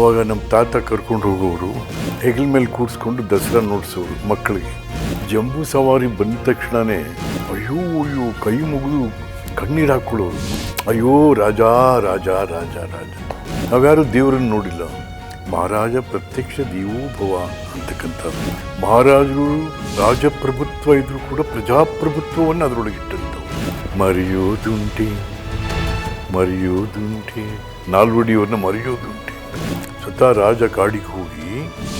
ಆವಾಗ ನಮ್ಮ ತಾತ ಕರ್ಕೊಂಡು ಹೋಗೋರು, ಹೆಗಲ ಮೇಲೆ ಕೂರಿಸ್ಕೊಂಡು ದಸರಾ ನೋಡಿಸೋರು ಮಕ್ಕಳಿಗೆ. ಜಂಬೂ ಸವಾರಿ ಬಂದ ತಕ್ಷಣವೇ ಅಯ್ಯೋ ಅಯ್ಯೋ, ಕೈ ಮುಗಿದು ಕಣ್ಣೀರು ಹಾಕ್ಕೊಳ್ಳೋರು. ಅಯ್ಯೋ, ರಾಜ ರಾಜ ರಾಜ ರಾಜ. ನಾವ್ಯಾರು ದೇವರನ್ನು ನೋಡಿಲ್ಲ. ಮಹಾರಾಜ ಪ್ರತ್ಯಕ್ಷ ದೇವೋಭವ ಅಂತಕ್ಕಂಥದ್ದು ಮಹಾರಾಜರು ರಾಜಪ್ರಭುತ್ವ ಇದ್ರೂ ಕೂಡ ಪ್ರಜಾಪ್ರಭುತ್ವವನ್ನು ಅದರೊಳಗೆ ಇಟ್ಟಂಥವು ಮರೆಯೋದುಂಟೆ ಮರೆಯೋದುಂಟೆ. ನಾಲ್ವಡಿಯವ್ರನ್ನ ಮರೆಯೋದುಂಟೆ ಸ್ವತಃ ರಾಜ ಕಾಡಿಗೆ ಹೋಗಿ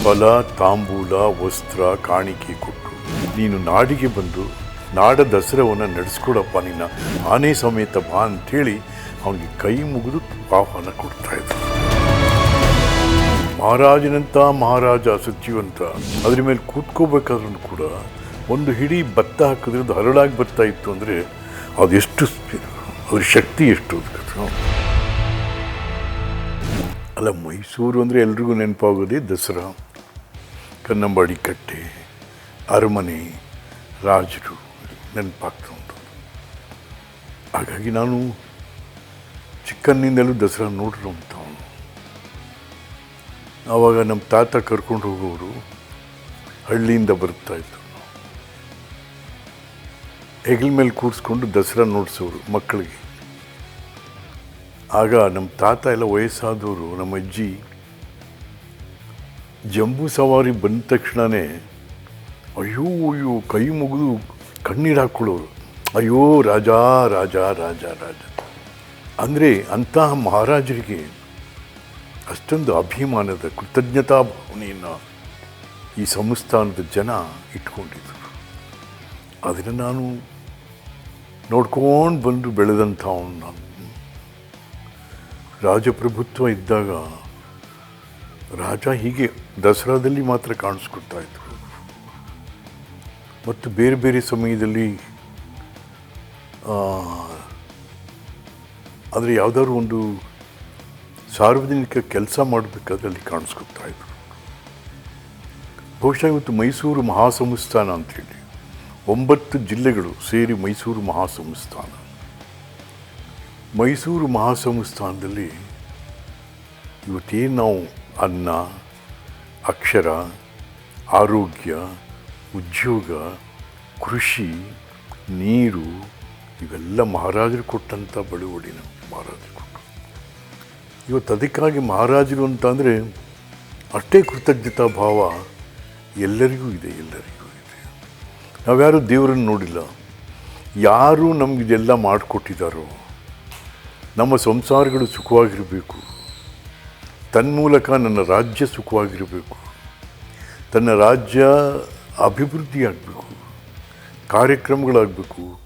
ಫಲ, ತಾಂಬೂಲ, ವಸ್ತ್ರ, ಕಾಣಿಕೆ ಕೊಟ್ಟು, ನೀನು ನಾಡಿಗೆ ಬಂದು ನಾಡ ದಸರವನ್ನು ನಡೆಸ್ಕೊಡಪ್ಪ ನಿನ್ನ ಆನೆ ಸಮೇತ ಬಾ ಅಂಥೇಳಿ ಅವನಿಗೆ ಕೈ ಮುಗಿದು ಆಹ್ವಾನ ಕೊಡ್ತಾ ಇದ್ದ ಮಹಾರಾಜನಂತ ಮಹಾರಾಜ ಸಚಿವಂತ ಅದ್ರ ಮೇಲೆ ಕೂತ್ಕೋಬೇಕಾದ್ರೂ ಕೂಡ ಒಂದು ಹಿಡಿ ಭತ್ತ ಹಾಕಿದ್ರೆ ಅದು ಹರಳಾಗಿ ಬರ್ತಾ ಇತ್ತು ಅಂದರೆ ಅದೆಷ್ಟು ಅದ್ರ ಶಕ್ತಿ ಎಷ್ಟು ಅದಕ್ಕೆ ಅಲ್ಲ, ಮೈಸೂರು ಅಂದರೆ ಎಲ್ರಿಗೂ ನೆನಪಾಗೋದೆ ದಸರಾ. ಕನ್ನಂಬಾಡಿ ಕಟ್ಟೆ, ಅರಮನೆ, ರಾಜರು, ನೆನಪಾಗ್ತಾ ಉಂಟು. ಹಾಗಾಗಿ ನಾನು ಚಿಕ್ಕನ್ನಿಂದಲೂ ದಸರಾ ನೋಡಿರುವಂಥವನು ಆವಾಗ ನಮ್ಮ ತಾತ ಕರ್ಕೊಂಡು ಹೋಗೋರು ಹಳ್ಳಿಯಿಂದ ಬರ್ತಾಯಿದ್ರು ಹೆಗಲ ಮೇಲೆ ಕೂರಿಸ್ಕೊಂಡು ದಸರಾ ನೋಡಿಸೋರು ಮಕ್ಕಳಿಗೆ. ಆಗ ನಮ್ಮ ತಾತ ಎಲ್ಲ ವಯಸ್ಸಾದವರು, ನಮ್ಮ ಅಜ್ಜಿ ಜಂಬೂ ಸವಾರಿ ಬಂದ ತಕ್ಷಣವೇ ಅಯ್ಯೋ ಅಯ್ಯೋ, ಕೈ ಮುಗಿದು ಕಣ್ಣೀರು ಹಾಕ್ಕೊಳ್ಳೋರು. ಅಯ್ಯೋ, ರಾಜ ರಾಜ ರಾಜ ರಾಜ. ಅಂದರೆ ಅಂತಹ ಮಹಾರಾಜರಿಗೆ ಅಷ್ಟೊಂದು ಅಭಿಮಾನದ ಕೃತಜ್ಞತಾ ಭಾವನೆಯನ್ನು ಈ ಸಂಸ್ಥಾನದ ಜನ ಇಟ್ಕೊಂಡಿದ್ದರು ಅದನ್ನು ನಾನು ನೋಡ್ಕೊಂಡು ಬಂದು ಬೆಳೆದಂಥವನು ನಾನು. ರಾಜಪ್ರಭುತ್ವ ಇದ್ದಾಗ ರಾಜ ಹೀಗೆ ದಸರಾದಲ್ಲಿ ಮಾತ್ರ ಕಾಣಿಸ್ಕೊಡ್ತಾ ಇತ್ತು ಮತ್ತು ಬೇರೆ ಬೇರೆ ಸಮಯದಲ್ಲಿ ಆದರೆ ಯಾವುದಾದ್ರು ಒಂದು ಸಾರ್ವಜನಿಕ ಕೆಲಸ ಮಾಡಬೇಕಾದ್ರೆ ಅಲ್ಲಿ ಕಾಣಿಸ್ಕೊಡ್ತಾ ಇದ್ರು. ಬಹುಶಃ ಇವತ್ತು ಮೈಸೂರು ಮಹಾಸಂಸ್ಥಾನ ಅಂಥೇಳಿ ಒಂಬತ್ತು ಜಿಲ್ಲೆಗಳು ಸೇರಿ ಮೈಸೂರು ಮಹಾಸಂಸ್ಥಾನ. ಮೈಸೂರು ಮಹಾಸಂಸ್ಥಾನದಲ್ಲಿ ಇವತ್ತೇನು ನಾವು ಅನ್ನ, ಅಕ್ಷರ, ಆರೋಗ್ಯ, ಉದ್ಯೋಗ, ಕೃಷಿ, ನೀರು, ಇವೆಲ್ಲ ಮಹಾರಾಜರು ಕೊಟ್ಟಂಥ ಬಳುವಳಿ ನಮಗೆ ಮಹಾರಾಜರು ಕೊಟ್ಟರು. ಇವತ್ತು ಅದಕ್ಕಾಗಿ ಮಹಾರಾಜರು ಅಂತ ಅಂದರೆ ಅಷ್ಟೇ ಕೃತಜ್ಞತಾ ಭಾವ ಎಲ್ಲರಿಗೂ ಇದೆ ಎಲ್ಲರಿಗೂ ಇದೆ. ನಾವ್ಯಾರೂ ದೇವರನ್ನು ನೋಡಿಲ್ಲ. ಯಾರು ನಮಗಿದೆಲ್ಲ ಮಾಡಿಕೊಟ್ಟಿದ್ದಾರೋ ನಮ್ಮ ಸಂಸಾರಗಳು ಸುಖವಾಗಿರಬೇಕು. ತನ್ಮೂಲಕ ನನ್ನ ರಾಜ್ಯ ಸುಖವಾಗಿರಬೇಕು. ತನ್ನ ರಾಜ್ಯ ಅಭಿವೃದ್ಧಿಯಾಗಬೇಕು. ಕಾರ್ಯಕ್ರಮಗಳಾಗಬೇಕು.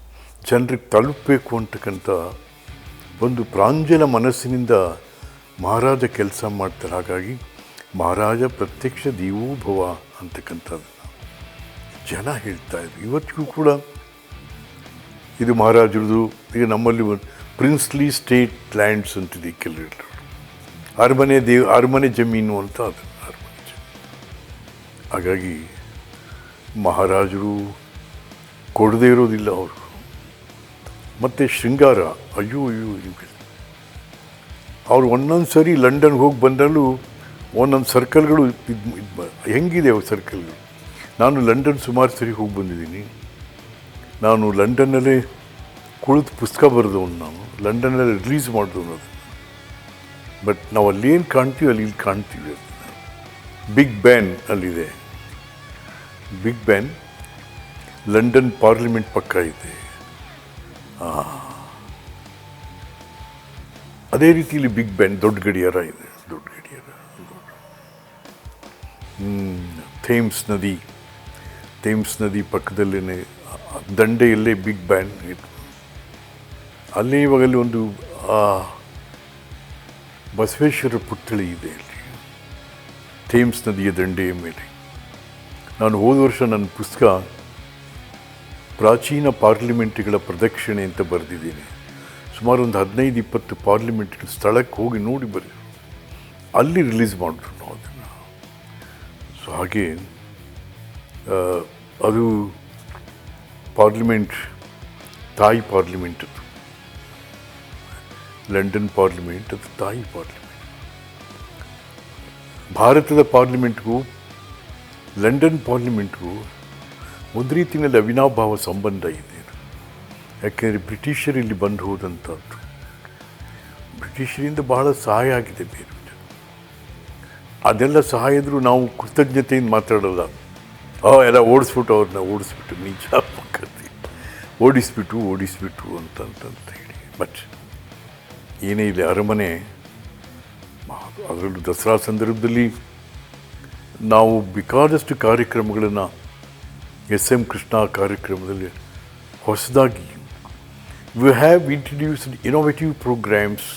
ಜನರಿಗೆ ತಲುಪಬೇಕು ಅಂತಕ್ಕಂಥ ಒಂದು ಪ್ರಾಂಜಲ ಮನಸ್ಸಿನಿಂದ ಮಹಾರಾಜ ಕೆಲಸ ಮಾಡ್ತಾರೆ. ಹಾಗಾಗಿ ಮಹಾರಾಜ ಪ್ರತ್ಯಕ್ಷ ದೇವೋಭವ ಅಂತಕ್ಕಂಥದ್ದನ್ನು ಜನ ಹೇಳ್ತಾ ಇದ್ರು. ಇವತ್ತಿಗೂ ಕೂಡ ಇದು ಮಹಾರಾಜರದು. ಈಗ ನಮ್ಮಲ್ಲಿ ಒಂದು ಪ್ರಿನ್ಸ್ಲಿ ಸ್ಟೇಟ್ ಲ್ಯಾಂಡ್ಸ್ ಅಂತಿದೆ ಕೆಲವರು ಅರಮನೆ ದೇವ್, ಅರಮನೆ ಜಮೀನು ಅಂತ ಅದು, ಅರಮನೆ ಜಮೀನು. ಹಾಗಾಗಿ ಮಹಾರಾಜರು ಕೊಡದೇ ಇರೋದಿಲ್ಲ ಅವರು. ಮತ್ತು ಶೃಂಗಾರ, ಅಯ್ಯೋ ಅಯ್ಯೋ ಇವುಗಳು ಅವ್ರು ಒಂದೊಂದು ಸರಿ ಲಂಡನ್ಗೆ ಹೋಗಿ ಬಂದಲ್ಲೂ ಒಂದೊಂದು ಸರ್ಕಲ್ಗಳು ಹೆಂಗಿದೆ ಅವು ಸರ್ಕಲ್ಗಳು? ನಾನು ಲಂಡನ್ ಸುಮಾರು ಸರಿ ಹೋಗಿ ಬಂದಿದ್ದೀನಿ. ನಾನು ಲಂಡನ್ನಲ್ಲೇ ಕುಳಿತು ಪುಸ್ತಕ ಬರೆದವನು ನಾನು. ಲಂಡನಲ್ಲಿ ರಿಲೀಸ್ ಮಾಡಿದವನು ಅದು ಬಟ್ ನಾವು ಅಲ್ಲೇನು ಕಾಣ್ತೀವಿ, ಅಲ್ಲಿ ಇಲ್ಲಿ ಕಾಣ್ತೀವಿ ಬಿಗ್ ಬ್ಯಾನ್ ಅಲ್ಲಿದೆ. ಬಿಗ್ ಬ್ಯಾನ್ ಲಂಡನ್ ಪಾರ್ಲಿಮೆಂಟ್ ಪಕ್ಕ ಇದೆ. ಅದೇ ರೀತಿಯಲ್ಲಿ ಬಿಗ್ ಬ್ಯಾನ್ ದೊಡ್ಡ ಗಡಿಯಾರ ಇದೆ. ದೊಡ್ಡ ಗಡಿಯಾರ ಥೇಮ್ಸ್ ನದಿ. ಥೇಮ್ಸ್ ನದಿ ಪಕ್ಕದಲ್ಲೇ ದಂಡೆಯಲ್ಲೇ ಬಿಗ್ ಬ್ಯಾನ್ ಇತ್ತು. ಅಲ್ಲೇ ಇವಾಗ ಅಲ್ಲಿ ಒಂದು ಬಸವೇಶ್ವರ ಪುತ್ಥಳಿ ಇದೆ ಅಲ್ಲಿ. ಥೇಮ್ಸ್ ನದಿಯ ದಂಡೆಯ ಮೇಲೆ. ನಾನು ಹೋದ ವರ್ಷ ನನ್ನ ಪುಸ್ತಕ ಪ್ರಾಚೀನ ಪಾರ್ಲಿಮೆಂಟ್ಗಳ ಪ್ರದಕ್ಷಿಣೆ ಅಂತ ಬರೆದಿದ್ದೀನಿ. ಸುಮಾರು ಒಂದು ಹದಿನೈದು, ಇಪ್ಪತ್ತು ಪಾರ್ಲಿಮೆಂಟ್ಗಳ ಸ್ಥಳಕ್ಕೆ ಹೋಗಿ ನೋಡಿ ಬರಿ ಅಲ್ಲಿ ರಿಲೀಸ್ ಮಾಡಿದ್ರು ನಾವು ಅದನ್ನು. ಸೊ ಹಾಗೆ ಅದು ಪಾರ್ಲಿಮೆಂಟ್, ತಾಯಿ ಪಾರ್ಲಿಮೆಂಟ್ ಲಂಡನ್ ಪಾರ್ಲಿಮೆಂಟ್ ಅದು ತಾಯಿ ಪಾರ್ಲಿಮೆಂಟ್ ಭಾರತದ ಪಾರ್ಲಿಮೆಂಟ್ಗೂ ಲಂಡನ್ ಪಾರ್ಲಿಮೆಂಟ್ಗೂ ಒಂದು ರೀತಿಯಲ್ಲಿ ಅವಿನಾಭಾವ ಸಂಬಂಧ ಇದೆ. ಯಾಕೆಂದರೆ ಬ್ರಿಟಿಷರು ಇಲ್ಲಿ ಬಂದು ಹೋದಂಥದ್ದು. ಬ್ರಿಟಿಷರಿಂದ ಬಹಳ ಸಹಾಯ ಆಗಿದೆ ಬೇರೆ ಅದೆಲ್ಲ ಸಹಾಯ ಇದ್ರೂ ನಾವು ಕೃತಜ್ಞತೆಯಿಂದ ಮಾತಾಡೋಲ್ಲ. ಆ, ಎಲ್ಲ ಓಡಿಸ್ಬಿಟ್ಟು ಅವ್ರನ್ನ ಓಡಿಸ್ಬಿಟ್ಟು, ನಿಜ ಪಕ್ಕದಲ್ಲಿ. ಓಡಿಸ್ಬಿಟ್ಟು ಓಡಿಸ್ಬಿಟ್ಟು ಅಂತಂತಂತ ಹೇಳಿ. ಬಟ್ ಏನೇ ಇಲ್ಲಿ ಅರಮನೆ ಅದರಲ್ಲೂ ದಸರಾ ಸಂದರ್ಭದಲ್ಲಿ ನಾವು ಬೇಕಾದಷ್ಟು ಕಾರ್ಯಕ್ರಮಗಳನ್ನು ಎಸ್ ಎಂ ಕೃಷ್ಣ ಕಾರ್ಯಕ್ರಮದಲ್ಲಿ ಹೊಸದಾಗಿ we have introduced innovative programs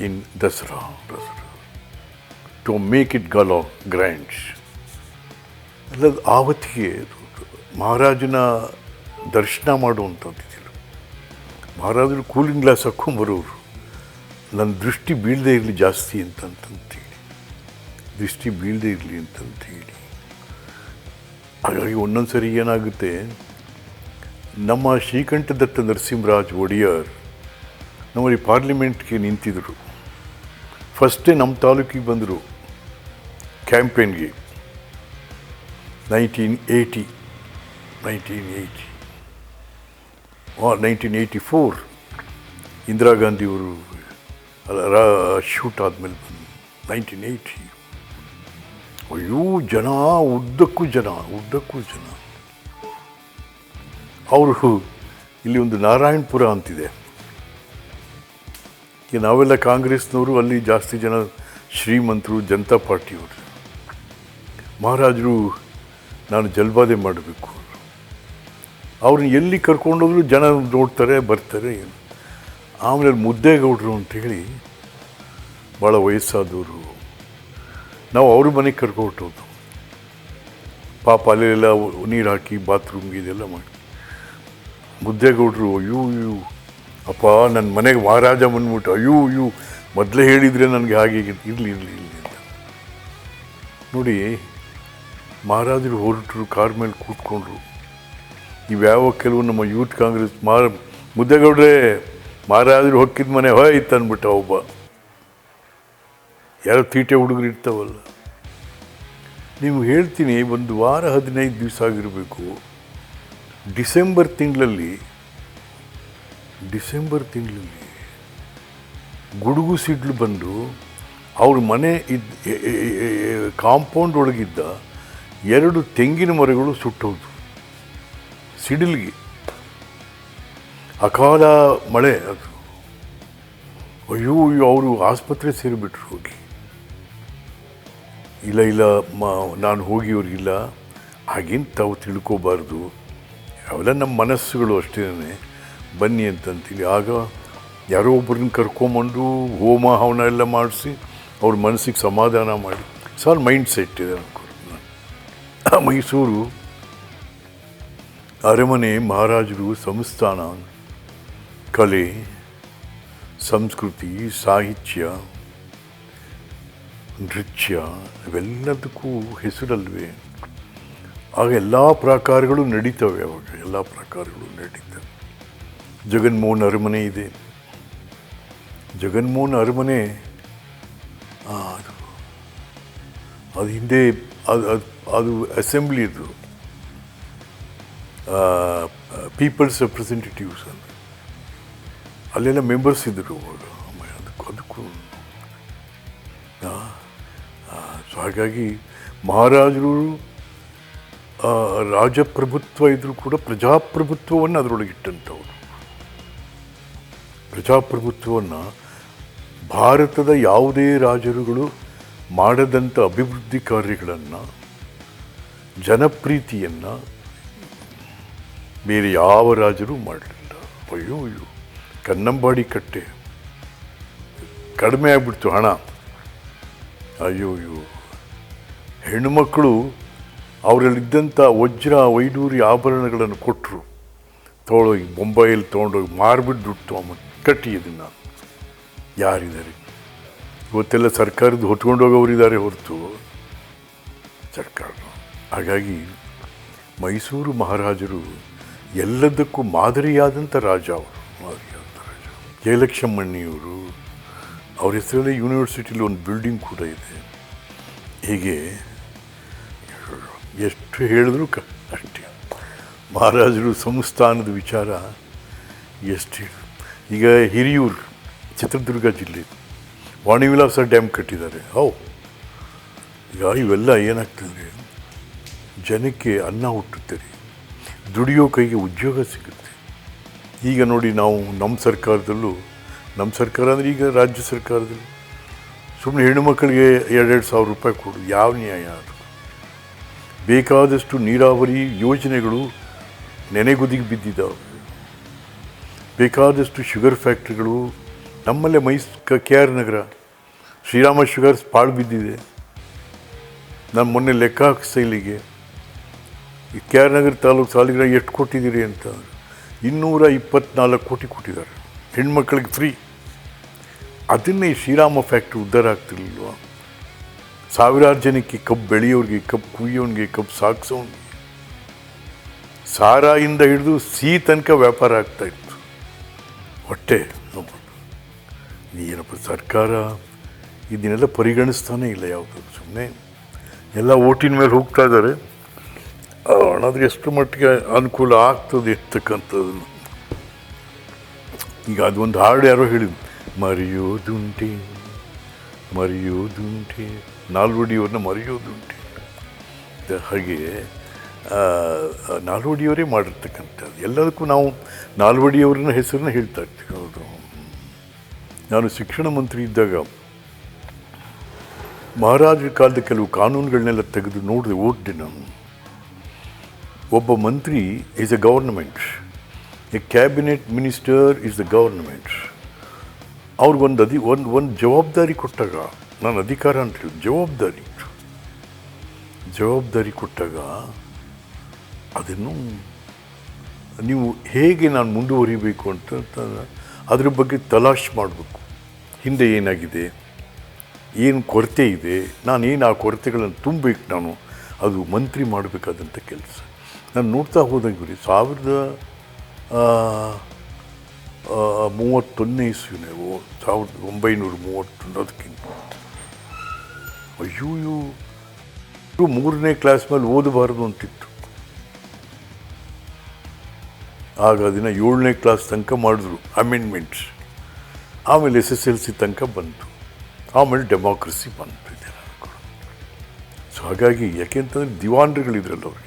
in Dasara Dasara. To make it ಗಲೋ ಗ್ರ್ಯಾಂಡ್ಸ್ ಅಲ್ಲದ ಆವತ್ತಿಗೆ ಮಹಾರಾಜನ ದರ್ಶನ ಮಾಡುವಂಥದ್ದು ಮಹಾರಾಜರು ಕೂಲಿಂಗ್ ಗ್ಲಾಸ್ ಹಾಕ್ಕೊಂಬರೋರು ನನ್ನ ದೃಷ್ಟಿ ಬೀಳದೆ ಇರಲಿ ಜಾಸ್ತಿ ಅಂತಂತಂತೇಳಿ. ದೃಷ್ಟಿ ಬೀಳದೆ ಇರಲಿ ಅಂತಂತೇಳಿ. ಹಾಗಾಗಿ ಒಂದೊಂದು ಸರಿ ಏನಾಗುತ್ತೆ, ನಮ್ಮ ಶ್ರೀಕಂಠದತ್ತ ನರಸಿಂಹರಾಜ್ ಒಡೆಯರ್ ನಮ್ಮಲ್ಲಿ ಪಾರ್ಲಿಮೆಂಟ್ಗೆ ನಿಂತಿದ್ದರು ಫಸ್ಟೇ ನಮ್ಮ ತಾಲೂಕಿಗೆ ಬಂದರು ಕ್ಯಾಂಪೇನ್ಗೆ. Nineteen eighty nineteen eighty. Nineteen eighty four Indira ಗಾಂಧಿಯವರು ಶೂಟ್ ಆದಮೇಲೆ ಬಂದು ನೈನ್ಟೀನ್ ಏಯ್ಟಿ ಅಯ್ಯೋ, ಜನ, ಉದ್ದಕ್ಕೂ ಜನ ಉದ್ದಕ್ಕೂ ಜನ. ಅವರು ಇಲ್ಲಿ ಒಂದು ನಾರಾಯಣಪುರ ಅಂತಿದೆ. ಈಗ ನಾವೆಲ್ಲ ಕಾಂಗ್ರೆಸ್ನವರು, ಅಲ್ಲಿ ಜಾಸ್ತಿ ಜನ ಶ್ರೀಮಂತರು, ಜನತಾ ಪಾರ್ಟಿಯವರು. ಮಹಾರಾಜರು, ನಾನು ಜಲ್ಬಾದೆ ಮಾಡಬೇಕು. ಅವ್ರನ್ನ ಎಲ್ಲಿ ಕರ್ಕೊಂಡೋದ್ರು ಜನ ನೋಡ್ತಾರೆ, ಬರ್ತಾರೆ ಆಮೇಲೆ ಮುದ್ದೇಗೌಡರು ಅಂತೇಳಿ ಭಾಳ ವಯಸ್ಸಾದವರು. ನಾವು ಅವ್ರ ಮನೆಗೆ ಕರ್ಕೊಟ್ಟೋದು ಪಾಪ ಅಲ್ಲೆಲ್ಲ ನೀರು ಹಾಕಿ ಬಾತ್ರೂಮ್ಗೆ ಇದೆಲ್ಲ ಮಾಡಿ. ಮುದ್ದೇಗೌಡರು, ಅಯ್ಯೋ ಅಯ್ಯೋ, ಅಪ್ಪ ನನ್ನ ಮನೆಗೆ ಮಹಾರಾಜ ಬಂದ್ಬಿಟ್ಟು ಅಯ್ಯೋ ಅಯ್ಯೋ, ಮೊದಲೇ ಹೇಳಿದರೆ ನನಗೆ ಹಾಗೆ ಇರಲಿ ಇರಲಿ ಇರಲಿ ಅಂತ. ನೋಡಿ, ಮಹಾರಾಜರು ಹೊರಟರು, ಕಾರ್ ಮೇಲೆ ಕೂತ್ಕೊಂಡ್ರು. ಇವ್ಯಾವ ಕೆಲವು ನಮ್ಮ ಯೂತ್ ಕಾಂಗ್ರೆಸ್ ಮಾರ ಮುದ್ದೇಗೌಡ್ರೆ ಮಹಾರಾಜರು ಹೊಕ್ಕಿದ ಮನೆ ಹೋಯ್ತು ಅಂದ್ಬಿಟ್ಟ ಒಬ್ಬ. ಯಾರು ತೀಟೆ ಹುಡುಗರು ಇರ್ತಾವಲ್ಲ. ನೀವು ಹೇಳ್ತೀನಿ ಒಂದು ವಾರ ಹದಿನೈದು ದಿವಸ ಆಗಿರಬೇಕು. ಡಿಸೆಂಬರ್ ತಿಂಗಳಲ್ಲಿ ಡಿಸೆಂಬರ್ ತಿಂಗಳಲ್ಲಿ ಗುಡುಗು ಸಿಡ್ಲು ಬಂದು ಅವ್ರ ಮನೆ ಇದ್ದ ಕಾಂಪೌಂಡ್ ಒಳಗಿದ್ದ ಎರಡು ತೆಂಗಿನ ಮರಗಳು ಸುಟ್ಟೋದು ಸಿಡಿಲಿಗೆ. ಅಕಾಲ ಮಳೆ ಅದು. ಅಯ್ಯೋ ಅಯ್ಯೋ, ಅವರು ಆಸ್ಪತ್ರೆ ಸೇರಿಬಿಟ್ರು ಹೋಗಿ. ಇಲ್ಲ ಇಲ್ಲ, ಮ, ನಾನು ಹೋಗಿ ಅವ್ರಿಗಿಲ್ಲ ಹಾಗೇನು ತಾವು ತಿಳ್ಕೋಬಾರ್ದು. ಅವೆಲ್ಲ ನಮ್ಮ ಮನಸ್ಸುಗಳು ಅಷ್ಟೇ ಬನ್ನಿ ಅಂತಂತೀವಿ. ಆಗ ಯಾರೋ ಒಬ್ಬರನ್ನ ಕರ್ಕೊಂಬಂದು ಹೋಮ ಹವನ ಎಲ್ಲ ಮಾಡಿಸಿ ಅವ್ರ ಮನಸ್ಸಿಗೆ ಸಮಾಧಾನ ಮಾಡಿ. ಸಾಲ್ ಮೈಂಡ್ ಸೆಟ್ ಇದೆ ಅನ್ಕೊಂಡು ಮೈಸೂರು ಅರಮನೆ ಮಹಾರಾಜರು ಸಂಸ್ಥಾನ ಕಲೆ, ಸಂಸ್ಕೃತಿ, ಸಾಹಿತ್ಯ, ನೃತ್ಯ, ಇವೆಲ್ಲದಕ್ಕೂ ಹೆಸರಲ್ವೇ. ಆಗ ಎಲ್ಲ ಪ್ರಕಾರಗಳು ನಡೀತವೆ ಅವಾಗ, ಎಲ್ಲ ಪ್ರಕಾರಗಳು ನಡೀತವೆ. ಜಗನ್ಮೋಹನ್ ಅರಮನೆ ಇದೆ. ಜಗನ್ಮೋಹನ್ ಅರಮನೆ ಅದು ಅದು ಹಿಂದೆ, ಅದು ಅದು ಅದು ಅಸೆಂಬ್ಲಿ ಇದು ಪೀಪಲ್ಸ್ ರೆಪ್ರೆಸೆಂಟೇಟಿವ್ಸ್ ಅಂತ. ಅಲ್ಲೆಲ್ಲ ಮೆಂಬರ್ಸ್ ಇದ್ದರು ಅವರು. ಅದಕ್ಕೂ ಅದಕ್ಕೂ. ಸೊ ಹಾಗಾಗಿ ಮಹಾರಾಜರು ರಾಜಪ್ರಭುತ್ವ ಇದ್ದರೂ ಕೂಡ ಪ್ರಜಾಪ್ರಭುತ್ವವನ್ನು ಅದರೊಳಗೆ ಇಟ್ಟಂಥವ್ರು. ಪ್ರಜಾಪ್ರಭುತ್ವವನ್ನು ಭಾರತದ ಯಾವುದೇ ರಾಜರುಗಳು ಮಾಡದಂಥ ಅಭಿವೃದ್ಧಿ ಕಾರ್ಯಗಳನ್ನು, ಜನಪ್ರೀತಿಯನ್ನು ಬೇರೆ ಯಾವ ರಾಜರೂ ಮಾಡಲಿಲ್ಲ. ಅಯ್ಯೋ ಅಯ್ಯೋ. ಕನ್ನಂಬಾಡಿ ಕಟ್ಟೆ. ಕಡಿಮೆ ಆಗಿಬಿಡ್ತು ಹಣ. ಅಯ್ಯೋ ಅಯ್ಯೋ. ಹೆಣ್ಣುಮಕ್ಕಳು ಅವರಲ್ಲಿದ್ದಂಥ ವಜ್ರ ವೈಡೂರಿ ಆಭರಣಗಳನ್ನು ಕೊಟ್ಟರು ತೊಗೊಂಡೋಗಿ ಮುಂಬೈಯಲ್ಲಿ ತೊಗೊಂಡೋಗಿ ಮಾರ್ಬಿಟ್ಟು ದುಡ್ಡು ತೊಗೊಂಬಂದು ಕಟ್ಟಿ ಇದನ್ನು. ಯಾರಿದ್ದಾರೆ? ಇವತ್ತೆಲ್ಲ ಸರ್ಕಾರದ ಹೊತ್ಕೊಂಡೋಗೋರಿದ್ದಾರೆ ಹೊರತು. ಸರ್ಕಾರ ಹಾಗಾಗಿ ಮೈಸೂರು ಮಹಾರಾಜರು ಎಲ್ಲದಕ್ಕೂ ಮಾದರಿಯಾದಂಥ ರಾಜ ಅವರು. ಜಯಲಕ್ಷ್ಮಣ್ಣಿಯವರು ಅವ್ರ ಹೆಸರಲ್ಲಿ ಯೂನಿವರ್ಸಿಟಿಲಿ ಒಂದು ಬಿಲ್ಡಿಂಗ್ ಕೂಡ ಇದೆ. ಹೀಗೆ ಎಷ್ಟು ಹೇಳಿದ್ರು ಕ, ಅಷ್ಟೇ. ಮಹಾರಾಜರು ಸಂಸ್ಥಾನದ ವಿಚಾರ ಎಷ್ಟು ಈಗ ಹಿರಿಯೂರು, ಚಿತ್ರದುರ್ಗ ಜಿಲ್ಲೆ. ವಾಣಿವಿಲಾಸ ಡ್ಯಾಮ್ ಕಟ್ಟಿದ್ದಾರೆ. ಹೌ. ಈಗ ಇವೆಲ್ಲ ಏನಾಗ್ತದೆ? ಜನಕ್ಕೆ ಅನ್ನ ಹುಟ್ಟುತ್ತೆ ದುಡಿಯೋ ಕೈಗೆ ಉದ್ಯೋಗ ಸಿಗುತ್ತೆ. ಈಗ ನೋಡಿ ನಾವು ನಮ್ಮ ಸರ್ಕಾರದಲ್ಲೂ, ನಮ್ಮ ಸರ್ಕಾರ ಅಂದರೆ ಈಗ ರಾಜ್ಯ ಸರ್ಕಾರದಲ್ಲಿ ಸುಮ್ಮನೆ ಹೆಣ್ಣುಮಕ್ಕಳಿಗೆ ಎರಡೆರಡು ಸಾವಿರ ರೂಪಾಯಿ ಕೊಡು, ಯಾವ ನ್ಯಾಯ ಅದು? ಬೇಕಾದಷ್ಟು ನೀರಾವರಿ ಯೋಜನೆಗಳು ನೆನೆಗುದಿಗೆ ಬಿದ್ದಿದ್ದಾವೆ. ಬೇಕಾದಷ್ಟು ಶುಗರ್ ಫ್ಯಾಕ್ಟ್ರಿಗಳು ನಮ್ಮಲ್ಲೇ mice, K R Nagar, Srirama sugars ಪಾಳು ಬಿದ್ದಿದೆ. ನಾನು ಮೊನ್ನೆ ಲೆಕ್ಕ ಹಾಕಿಸ್ತಾ ಇಲ್ಲಿಗೆ ಈ ಕೆ ಆರ್ ನಗರ ತಾಲೂಕು ಸಾಲಿಗ್ರಾಮ ಎಷ್ಟು ಕೊಟ್ಟಿದ್ದೀರಿ ಅಂತ ಇನ್ನೂರ ಇಪ್ಪತ್ನಾಲ್ಕು ಕೋಟಿ ಕೊಟ್ಟಿದ್ದಾರೆ. ಹೆಣ್ಮಕ್ಳಿಗೆ ಫ್ರೀ ಅದನ್ನೇ ಶ್ರೀರಾಮ ಫ್ಯಾಕ್ಟ್ರಿ ಉದ್ಧಾರ ಆಗ್ತಿರ್ಲಿಲ್ವ? ಸಾವಿರಾರು ಜನಕ್ಕೆ ಕಬ್ಬು ಬೆಳೆಯೋರಿಗೆ ಕಬ್ಬು ಕುಯ್ಯೋನಿಗೆ ಕಬ್ಬು ಸಾಗಿಸೋನಿಗೆ ಸಾರಾಯಿಂದ ಹಿಡಿದು ಸಿಹಿ ತನಕ ವ್ಯಾಪಾರ ಆಗ್ತಾ ಇತ್ತು. ಹೊಟ್ಟೆ ಏನಪ್ಪ ಸರ್ಕಾರ? ಇದನ್ನೆಲ್ಲ ಪರಿಗಣಿಸ್ತಾನೇ ಇಲ್ಲ ಯಾವುದು. ಸುಮ್ಮನೆ ಎಲ್ಲ ಓಟಿನ ಮೇಲೆ ಹೋಗ್ತಾ ಇದ್ದಾರೆ. ಆದರೆ ಎಷ್ಟು ಮಟ್ಟಿಗೆ ಅನುಕೂಲ ಆಗ್ತದೆ ಇರ್ತಕ್ಕಂಥದ್ದನ್ನು. ಈಗ ಅದೊಂದು ಹಾಡು ಯಾರೋ ಹೇಳಿದ್ರು, ಮರೆಯೋದುಂಟೆ ಮರೆಯೋದುಂಟೆ, ನಾಲ್ವಡಿಯವ್ರನ್ನ ಮರೆಯೋದುಂಟೆ. ಹಾಗೆ ನಾಲ್ವಡಿಯವರೇ ಮಾಡಿರ್ತಕ್ಕಂಥದ್ದು. ಎಲ್ಲದಕ್ಕೂ ನಾವು ನಾಲ್ವಡಿಯವ್ರನ್ನ ಹೆಸರನ್ನ ಹೇಳ್ತಾ ಇರ್ತೀವಿ, ಹೌದು. ನಾನು ಶಿಕ್ಷಣ ಮಂತ್ರಿ ಇದ್ದಾಗ ಮಹಾರಾಜರ ಕಾಲದ ಕೆಲವು ಕಾನೂನುಗಳನ್ನೆಲ್ಲ ತೆಗೆದು ನೋಡಿದೆ ಓದಿದೆ ನಾನು. ಒಬ್ಬ ಮಂತ್ರಿ is a government a cabinet minister is the government ಅವ್ರಿಗೊಂದು ಅದಿ ಒಂದು ಒಂದು ಜವಾಬ್ದಾರಿ ಕೊಟ್ಟಾಗ, ನಾನು ಅಧಿಕಾರ ಅಂತ ಹೇಳಿ ಜವಾಬ್ದಾರಿ ಜವಾಬ್ದಾರಿ ಕೊಟ್ಟಾಗ ಅದನ್ನು ನೀವು ಹೇಗೆ ನಾನು ಮುಂದುವರಿಬೇಕು ಅಂತ ಅದ್ರ ಬಗ್ಗೆ ತಲಾಶ್ ಮಾಡಬೇಕು. ಹಿಂದೆ ಏನಾಗಿದೆ? ಏನು ಕೊರತೆ ಇದೆ? ನಾನು ಏನು ಆ ಕೊರತೆಗಳನ್ನು ತುಂಬಬೇಕು ನಾನು? ಅದು ಮಂತ್ರಿ ಮಾಡಬೇಕಾದಂಥ ಕೆಲಸ. ನಾನು ನೋಡ್ತಾ ಹೋದಾಗ ಗುರಿ ಸಾವಿರದ ಮೂವತ್ತೊಂದನೇ ಇಸ್ವಿ ನೀವು ಸಾವಿರದ ಒಂಬೈನೂರ ಮೂವತ್ತೊಂದಕ್ಕಿಂತ. ಅಯ್ಯೋ ಮೂರನೇ ಕ್ಲಾಸ್ ಮೇಲೆ ಓದಬಾರ್ದು ಅಂತಿತ್ತು. ಆಗ ದಿನ ಏಳನೇ ಕ್ಲಾಸ್ ತನಕ ಮಾಡಿದ್ರು ಅಮೆಂಡ್ಮೆಂಟ್ಸ್ ಆಮೇಲೆ ಎಸ್ ಎಸ್ ಎಲ್ ಸಿ ತನಕ ಬಂತು. ಆಮೇಲೆ ಡೆಮಾಕ್ರಸಿ ಬಂತು ಸೊ ಹಾಗಾಗಿ ಯಾಕೆಂತಂದರೆ ದಿವಾನ್ರಿಗಳಿದ್ರಲ್ಲ ಅವ್ರಿಗೆ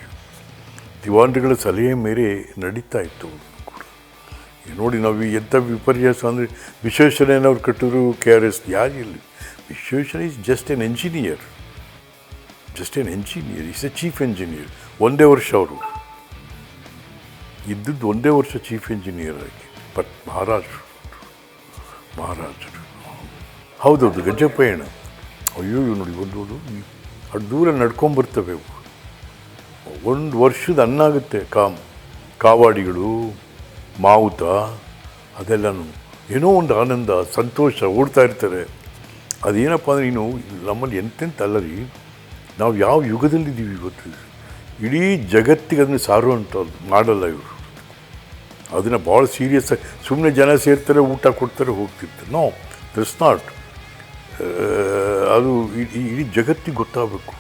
ದಿವಾನ್ರುಗಳ ಸಲಹೆ ಮೇರೆ ನಡೀತಾ ಇತ್ತು. ನೋಡಿ ನಾವು ಎಂಥ ವಿಪರ್ಯಾಸ ಅಂದರೆ ವಿಶ್ವೇಶ್ವರಯ್ಯನವ್ರು ಕಟ್ಟಿದ್ರು ಕೆ ಆರ್ ಎಸ್ ಯಾರಿಲ್ಲ Vishweshwara is just an engineer just an engineer is a chief engineer ಒಂದೇ ವರ್ಷ ಅವರು. ಇದ್ದದ್ದು ಒಂದೇ ವರ್ಷ ಚೀಫ್ ಇಂಜಿನಿಯರ್ ಆಗಿ. ಬಟ್ ಮಹಾರಾಜರು. ಮಹಾರಾಜರು. ಹೌದೌದು ಗಜಪಯಣ ಅಯ್ಯೋ ನೋಡಿ ಒಂದು ಅಷ್ಟು ದೂರ ನಡ್ಕೊಂಬರ್ತವೆ ಅವು ಒಂದು ವರ್ಷದ ಆಗುತ್ತೆ, ಕಾಮ್, ಕಾವಾಡಿಗಳು, ಮಾವುತ, ಅದೆಲ್ಲನೂ. ಏನೋ ಒಂದು ಆನಂದ, ಸಂತೋಷ ಓಡ್ತಾ ಇರ್ತಾರೆ ಅದೇನಪ್ಪ ಅಂದರೆ ನೀನು ನಮ್ಮಲ್ಲಿ ಎಂತೆಂತ ಅಲ್ಲ ರೀ, ನಾವು ಯಾವ ಯುಗದಲ್ಲಿದ್ದೀವಿ ಇವತ್ತು ಇಡೀ ಜಗತ್ತಿಗೆ ಅದನ್ನು ಸಾರುವಂಥದ್ದು ಮಾಡಲ್ಲ ಇವರು. ಅದನ್ನು ಭಾಳ ಸೀರಿಯಸ್ ಆಗಿ ಸುಮ್ಮನೆ ಜನ ಸೇರ್ತಾರೆ, ಊಟ ಕೊಡ್ತಾರೆ, ಹೋಗ್ತಿರ್ತಾರೆ. ನೋ ದಿಸ್ ನಾಟ್ ಅದು ಇಡೀ ಜಗತ್ತಿಗೆ ಗೊತ್ತಾಗಬೇಕು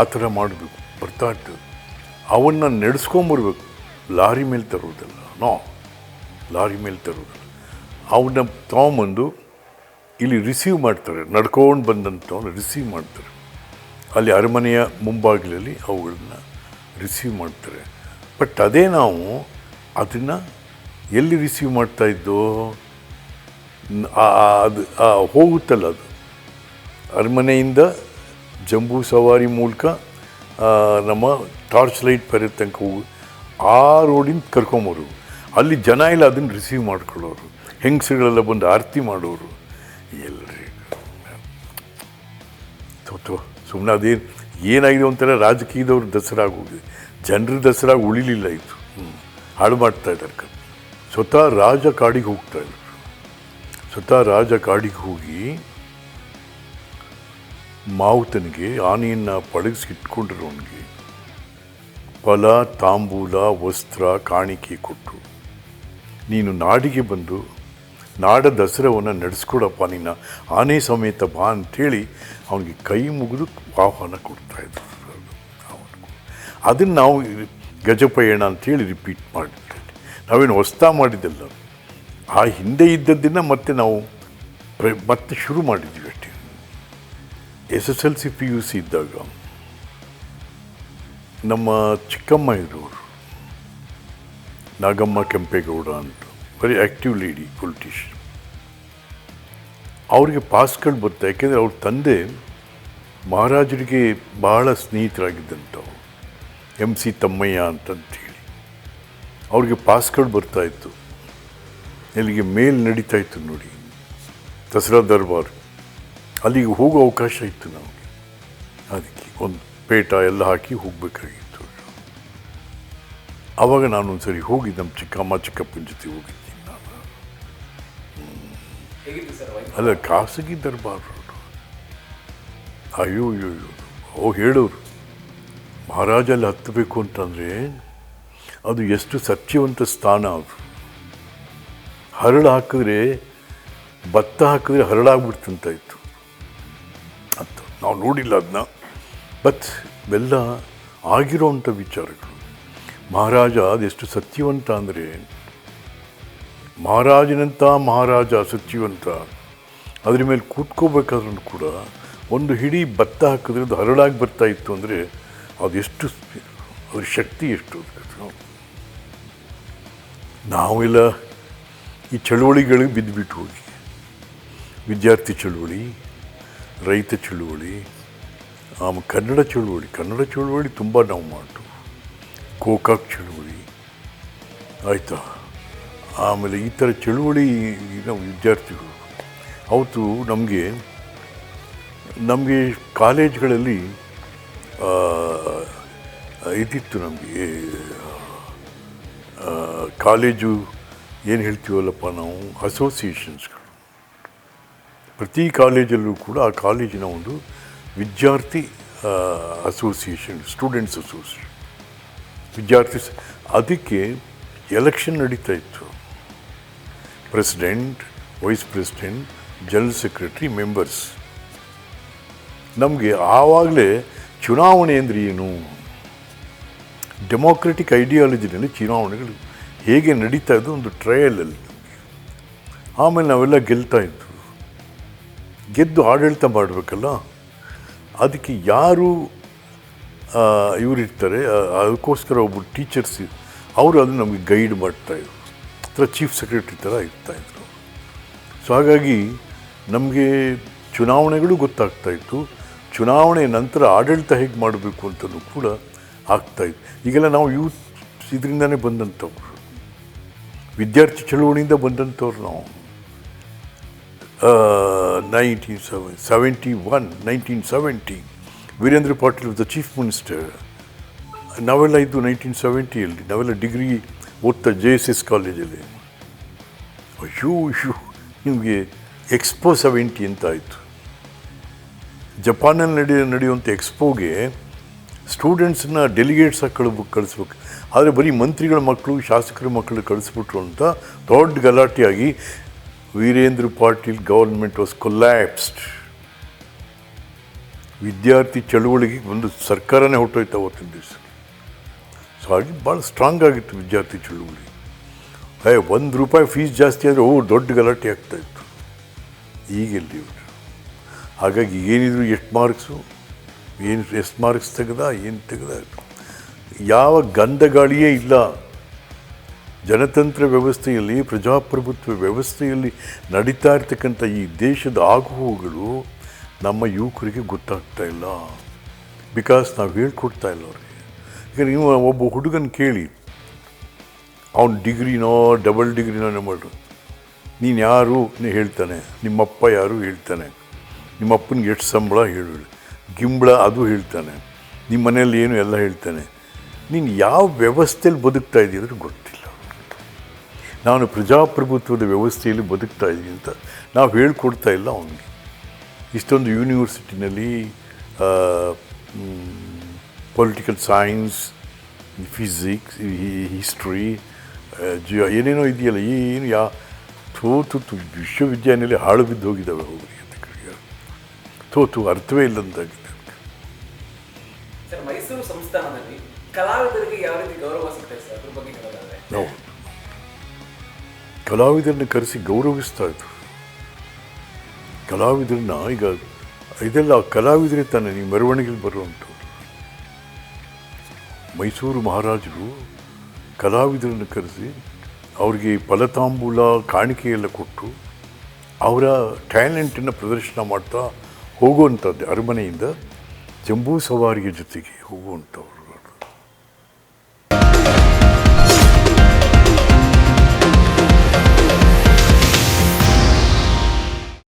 ಆ ಥರ ಮಾಡಬೇಕು. ಬರ್ತಾ ಇರ್ತದೆ ಅವನ್ನ ನಡೆಸ್ಕೊಂಬರ್ಬೇಕು. ಲಾರಿ ಮೇಲೆ ತರುವುದಲ್ಲ ನೋ? ಲಾರಿ ಮೇಲೆ ತರುವುದಿಲ್ಲ ಅವನ್ನ ತೊಗೊಂಬಂದು ಇಲ್ಲಿ ರಿಸೀವ್ ಮಾಡ್ತಾರೆ. ನಡ್ಕೊಂಡು ಬಂದಂಥವನ್ನ ರಿಸೀವ್ ಮಾಡ್ತಾರೆ. ಅಲ್ಲಿ ಅರಮನೆಯ ಮುಂಬಾಗಿಲಲ್ಲಿ ಅವುಗಳನ್ನ ರಿಸೀವ್ ಮಾಡ್ತಾರೆ. ಬಟ್ ಅದೇ ನಾವು ಅದನ್ನು ಎಲ್ಲಿ ರಿಸೀವ್ ಮಾಡ್ತಾ ಇದ್ದೋ? ಅದು ಹೋಗುತ್ತಲ್ಲ ಅದು. ಅರಮನೆಯಿಂದ ಜಂಬೂ ಸವಾರಿ ಮೂಲಕ ನಮ್ಮ ಟಾರ್ಚ್ ಲೈಟ್ ಪೆರೆ ತನಕ ಆ ರೋಡಿಂದ ಕರ್ಕೊಂಬರು. ಅಲ್ಲಿ ಜನ ಇಲ್ಲ ಅದನ್ನು ರಿಸೀವ್ ಮಾಡ್ಕೊಳ್ಳೋರು. ಹೆಂಗಸುಗಳೆಲ್ಲ ಬಂದು ಆರತಿ ಮಾಡೋರು. ಎಲ್ಲರಿ ಥೋ ಸುಮ್ಮನೆ ಅದೇನು ಏನಾಗಿದೆ ಒಂಥರ ರಾಜಕೀಯದವ್ರು ದಸರಾ ಆಗೋಗಿದೆ ಜನರ ದಸರಾ ಉಳಿಲಿಲ್ಲ ಇದು. ಹ್ಞೂ ಹಾಳು ಮಾಡ್ತಾ ಇದ್ದಾರೆ ಸ್ವತಃ ರಾಜ ಕಾಡಿಗೆ ಹೋಗ್ತಾ ಇದ್ರು. ಸ್ವತಃ ರಾಜ ಕಾಡಿಗೆ ಹೋಗಿ ಮಾವುತನಿಗೆ ಆನೆಯನ್ನು ಪಳಗಿಸಿ ಇಟ್ಕೊಂಡಿರೋನಿಗೆ ಫಲ ತಾಂಬೂಲ, ವಸ್ತ್ರ, ಕಾಣಿಕೆ ಕೊಟ್ಟು ನೀನು ನಾಡಿಗೆ ಬಂದು ನಾಡ ದಸರವನ್ನು ನಡೆಸ್ಕೊಡಪ್ಪ ನಿನ್ನ ಆನೆ ಸಮೇತ ಬಾ ಅಂಥೇಳಿ ಅವನಿಗೆ ಕೈ ಮುಗಿದು ಆಹ್ವಾನ ಇದ್ದರು ಅದನ್ನು ನಾವು ಗಜಪಯಣ ಅಂಥೇಳಿ ರಿಪೀಟ್ ಮಾಡಿದ್ದೇವೆ ನಾವೇನು ಹೊಸ್ತಾ ಮಾಡಿದ್ದಲ್ಲ. ಆ ಹಿಂದೆ ಇದ್ದದ್ದನ್ನು ಮತ್ತೆ ನಾವು ಮತ್ತೆ ಶುರು ಮಾಡಿದ್ವಿ. S S L C P U C ಇದ್ದಾಗ ನಮ್ಮ ಚಿಕ್ಕಮ್ಮ ಇರೋರು ನಾಗಮ್ಮ ಕೆಂಪೇಗೌಡ ಅಂತ ವೆರಿ ಆ್ಯಕ್ಟಿವ್ ಲೇಡಿ ಪೊಲಿಟಿಷಿಯನ್ ಅವರಿಗೆ ಪಾಸ್ಗಳು ಬರ್ತಾ ಯಾಕೆಂದರೆ ಅವ್ರ ತಂದೆ ಮಹಾರಾಜರಿಗೆ ಬಹಳ ಸ್ನೇಹಿತರಾಗಿದ್ದಂಥವು ಎಂ ಸಿ ತಮ್ಮಯ್ಯ ಅಂತಂತೇಳಿ. ಅವ್ರಿಗೆ ಪಾಸ್ಗಳು ಬರ್ತಾಯಿತ್ತು ಎಲ್ಲಿಗೆ ಮೇಲ್ ನಡೀತಾ ಇತ್ತು ನೋಡಿ. ದಸರಾ ದರ್ಬಾರ್. ಅಲ್ಲಿಗೆ ಹೋಗೋ ಅವಕಾಶ ಇತ್ತು ನಮಗೆ. ಅದಕ್ಕೆ ಒಂದು ಪೇಟ ಎಲ್ಲ ಹಾಕಿ ಹೋಗಬೇಕಾಗಿತ್ತು. ಆವಾಗ ನಾನು ಒಂದ್ಸರಿ ಹೋಗಿ ನಮ್ಮ ಚಿಕ್ಕಮ್ಮ ಚಿಕ್ಕಪ್ಪನ ಜೊತೆ ಹೋಗಿದ್ದೀನಿ ನಾನು. ಅಲ್ಲ ಖಾಸಗಿ ದರ್ಬಾರ್. ಅಯ್ಯೋ ಅಯ್ಯೋ ಅಯ್ಯೋ ಓ ಹೇಳೋರು. ಮಹಾರಾಜಲ್ಲಿ ಹತ್ತಬೇಕು ಅಂತಂದರೆ ಅದು ಎಷ್ಟು ಸತ್ಯವಂತ ಸ್ಥಾನ ಅದು ಹರಳು ಹಾಕಿದ್ರೆ ಭತ್ತ ಹಾಕಿದ್ರೆ ಹರಳಾಗ್ಬಿಡ್ತಂತ ಇತ್ತು. ಅಂತ ನಾವು ನೋಡಿಲ್ಲ ಅದನ್ನ. ಬಟ್ ಇವೆಲ್ಲ ಆಗಿರೋವಂಥ ವಿಚಾರಗಳು. ಮಹಾರಾಜ ಅದೆಷ್ಟು ಸತ್ಯವಂತ ಅಂದರೆ, ಮಹಾರಾಜನಂತ ಮಹಾರಾಜ ಸತ್ಯವಂತ, ಅದ್ರ ಮೇಲೆ ಕೂತ್ಕೋಬೇಕಾದ್ರೂ ಕೂಡ ಒಂದು ಹಿಡಿ ಭತ್ತ ಹಾಕಿದ್ರೆ ಅದು ಹರಳಾಗಿ ಬರ್ತಾ ಇತ್ತು ಅಂದರೆ ಅದೆಷ್ಟು ಅದ್ರ ಶಕ್ತಿ ಎಷ್ಟು. ನಾವೆಲ್ಲ ಈ ಚಳುವಳಿಗಳಿಗೆ ಬಿದ್ದುಬಿಟ್ಟು ಹೋಗಿ. ವಿದ್ಯಾರ್ಥಿ ಚಳುವಳಿ ರೈತ ಚಳುವಳಿ ಆಮೇಲೆ ಕನ್ನಡ ಚಳುವಳಿ ಕನ್ನಡ ಚಳುವಳಿ ತುಂಬ ನಾವು ಮಾಡು ಕೋಕಾಕ್ ಚಳುವಳಿ, ಆಯಿತಾ? ಆಮೇಲೆ ಈ ಥರ ಚಳುವಳಿ ನಾವು ವಿದ್ಯಾರ್ಥಿಗಳು. ಅವತ್ತು ನಮಗೆ ನಮಗೆ ಕಾಲೇಜ್ಗಳಲ್ಲಿ ಇದಿತ್ತು ನಮಗೆ ಕಾಲೇಜು ಏನು ಹೇಳ್ತೀವಲ್ಲಪ್ಪ ನಾವು, ಅಸೋಸಿಯೇಷನ್ಸ್ಗಳು. ಪ್ರತಿ ಕಾಲೇಜಲ್ಲೂ ಕೂಡ ಆ ಕಾಲೇಜಿನ ಒಂದು ವಿದ್ಯಾರ್ಥಿ ಅಸೋಸಿಯೇಷನ್ ಸ್ಟೂಡೆಂಟ್ಸ್ ಅಸೋಸಿಯೇಷನ್ ವಿದ್ಯಾರ್ಥಿ ಅದಕ್ಕೆ ಎಲೆಕ್ಷನ್ ನಡೀತಾ ಇತ್ತು. President vice president general secretary members ನಮಗೆ ಆವಾಗಲೇ ಚುನಾವಣೆ ಅಂದರೆ ಏನು? ಡೆಮೋಕ್ರೆಟಿಕ್ ಐಡಿಯಾಲಜಿನಲ್ಲಿ ಚುನಾವಣೆಗಳು ಹೇಗೆ ನಡೀತಾ ಇದ್ದು ಒಂದು ಟ್ರಯಲಲ್ಲಿ ಆಮೇಲೆ ನಾವೆಲ್ಲ ಗೆಲ್ತಾ ಇದ್ವು. ಗೆದ್ದು ಆಡಳಿತ ಮಾಡಬೇಕಲ್ಲ? ಅದಕ್ಕೆ ಯಾರು ಇವರಿರ್ತಾರೆ ಅದಕ್ಕೋಸ್ಕರ ಒಬ್ಬರು ಟೀಚರ್ಸ್ ಅವರು ಅದನ್ನು ನಮಗೆ ಗೈಡ್ ಮಾಡ್ತಾಯಿದ್ರು ಥರ ಚೀಫ್ ಸೆಕ್ರೆಟರಿ ಥರ ಇರ್ತಾಯಿದ್ರು ಸೊ ಹಾಗಾಗಿ ನಮಗೆ ಚುನಾವಣೆಗಳು ಗೊತ್ತಾಗ್ತಾ ಇತ್ತು. ಚುನಾವಣೆ ನಂತರ ಆಡಳಿತ ಹೇಗೆ ಮಾಡಬೇಕು ಅಂತಲೂ ಕೂಡ ಆಗ್ತಾಯಿತ್ತು ಈಗೆಲ್ಲ ನಾವು ಯೂತ್ ಇದರಿಂದನೇ ಬಂದಂಥವ್ರು. ವಿದ್ಯಾರ್ಥಿ ಚಳುವಳಿಯಿಂದ ಬಂದಂಥವ್ರು ನಾವು. Nineteen seven seventy one nineteen seventy Veerendra Patil the chief minister ನಾವೆಲ್ಲ ಇದ್ದು ನೈನ್ಟೀನ್ ಸೆವೆಂಟಿಯಲ್ಲಿ ನಾವೆಲ್ಲ ಡಿಗ್ರಿ ಓದ್ತಾ ಜೆ ಎಸ್ ಎಸ್ ಕಾಲೇಜಲ್ಲಿ ಅಯ್ಯೋ ಅಯ್ಯೋ, ನಿಮಗೆ ಎಕ್ಸ್ಪೋ ಸೆವೆಂಟಿ ಅಂತ ಆಯಿತು. ಜಪಾನಲ್ಲಿ ನಡೆಯ ನಡೆಯುವಂಥ ಎಕ್ಸ್ಪೋಗೆ ಸ್ಟೂಡೆಂಟ್ಸನ್ನ ಡೆಲಿಗೇಟ್ಸಾಗಿ ಕಳ್ಬು, ಕಳಿಸ್ಬೇಕು. ಆದರೆ ಬರೀ ಮಂತ್ರಿಗಳ ಮಕ್ಕಳು ಶಾಸಕರ ಮಕ್ಕಳು ಕಳಿಸ್ಬಿಟ್ರು ಅಂತ ದೊಡ್ಡ ಗಲಾಟೆಯಾಗಿ Veerendra Patil government was collapsed ವಿದ್ಯಾರ್ಥಿ ಚಳುವಳಿಗೆ ಒಂದು ಸರ್ಕಾರನೇ ಹೊಟ್ಟೋಯ್ತು ಅವತ್ತಿನ ದಿವಸ ಸೊ ಹಾಗೆ ಭಾಳ ಸ್ಟ್ರಾಂಗ್ ಆಗಿತ್ತು ವಿದ್ಯಾರ್ಥಿ ಚಳುವಳಿ ಹೇ ಒಂದು ರೂಪಾಯಿ ಫೀಸ್ ಜಾಸ್ತಿ ಆದರೆ ಓ ದೊಡ್ಡ ಗಲಾಟೆ ಆಗ್ತಾಯಿತ್ತು ಈಗೆಲ್ಲಿ ಇವರು ಹಾಗಾಗಿ ಏನಿದ್ರು ಎಷ್ಟು ಮಾರ್ಕ್ಸು ಏನು ಎಷ್ಟು ಮಾರ್ಕ್ಸ್ ತೆಗೆದ ಏನು ತೆಗೆದ ಯಾವ ಗಂಧಗಾಳಿಯೇ ಇಲ್ಲ ಜನತಂತ್ರ ವ್ಯವಸ್ಥೆಯಲ್ಲಿ, ಪ್ರಜಾಪ್ರಭುತ್ವ ವ್ಯವಸ್ಥೆಯಲ್ಲಿ ನಡೀತಾ ಇರ್ತಕ್ಕಂಥ ಈ ದೇಶದ ಆಗುಹೋಗಳು ನಮ್ಮ ಯುವಕರಿಗೆ ಗೊತ್ತಾಗ್ತಾ ಇಲ್ಲ. ಬಿಕಾಸ್ ನಾವು ಹೇಳ್ಕೊಡ್ತಾ ಇಲ್ಲ ಅವ್ರಿಗೆ. ಈಗ ನೀವು ಒಬ್ಬ ಹುಡುಗನ ಕೇಳಿ, ಅವ್ನು ಡಿಗ್ರಿನೋ, ಡಬಲ್ ಡಿಗ್ರಿನೋ ಮಾಡ್ರು. ನೀನು ಯಾರು? ಹೇಳ್ತಾನೆ. ನಿಮ್ಮಪ್ಪ ಯಾರು? ಹೇಳ್ತಾನೆ. ನಿಮ್ಮಪ್ಪನಿಗೆ ಎಷ್ಟು ಸಂಬಳ? ಹೇಳು. ಗಿಂಬಳ ಅದು, ಹೇಳ್ತಾನೆ. ನಿಮ್ಮ ಮನೆಯಲ್ಲಿ ಏನು? ಎಲ್ಲ ಹೇಳ್ತಾನೆ. ನೀನು ಯಾವ ವ್ಯವಸ್ಥೆಯಲ್ಲಿ ಬದುಕ್ತಾ ಇದ್ದೀಯ ಅಂದ್ರೆ ಗೊತ್ತಿಲ್ಲ. ನಾನು ಪ್ರಜಾಪ್ರಭುತ್ವದ ವ್ಯವಸ್ಥೆಯಲ್ಲಿ ಬದುಕ್ತಾ ಇದ್ದೀನಿ ಅಂತ ನಾವು ಹೇಳ್ಕೊಡ್ತಾ ಇಲ್ಲ ಅವನಿಗೆ. ಇಷ್ಟೊಂದು ಯೂನಿವರ್ಸಿಟಿನಲ್ಲಿ political science physics history geo ಏನೇನೋ ಇದೆಯಲ್ಲ ಏನು ಯಾ ತೋತು ತು ವಿಶ್ವವಿದ್ಯಾನಿಲಯ ಹಾಳು ಬಿದ್ದು ಹೋಗಿದ್ದಾವೆ ಹೋಗಿ ಅಂತ ಕೇಳಿ ತೋತು ಅರ್ಥವೇ ಇಲ್ಲಂತಾಗಿದೆ ಸರ್ ಮೈಸೂರು ಸಂಸ್ಥಾನದಲ್ಲಿ ಕಲಾವಿದರಿಗೆ ಯಾವ ರೀತಿ ಗೌರವ ಸಿಗ್ತದೆ ಸರ್? ಅದ್ರ ಬಗ್ಗೆ ಕಲಾವಿದರನ್ನ ಕರೆಸಿ ಗೌರವಿಸ್ತಾ ಇದ್ರು. ಕಲಾವಿದರನ್ನ ಈಗ ಇದೆಲ್ಲ ಕಲಾವಿದರೇ ತಾನೆ ನೀವು ಮೆರವಣಿಗೆಗೆ ಬರುವಂಥವ್ರು. ಮೈಸೂರು ಮಹಾರಾಜರು ಕಲಾವಿದರನ್ನು ಕರೆಸಿ ಅವ್ರಿಗೆ ಫಲತಾಂಬೂಲ ಕಾಣಿಕೆಯೆಲ್ಲ ಕೊಟ್ಟು ಅವರ ಟ್ಯಾಲೆಂಟನ್ನು ಪ್ರದರ್ಶನ ಮಾಡ್ತಾ ಹೋಗುವಂಥದ್ದು ಅರಮನೆಯಿಂದ ಜಂಬೂ ಸವಾರಿಯ ಜೊತೆಗೆ ಹೋಗುವಂಥವ್ರು.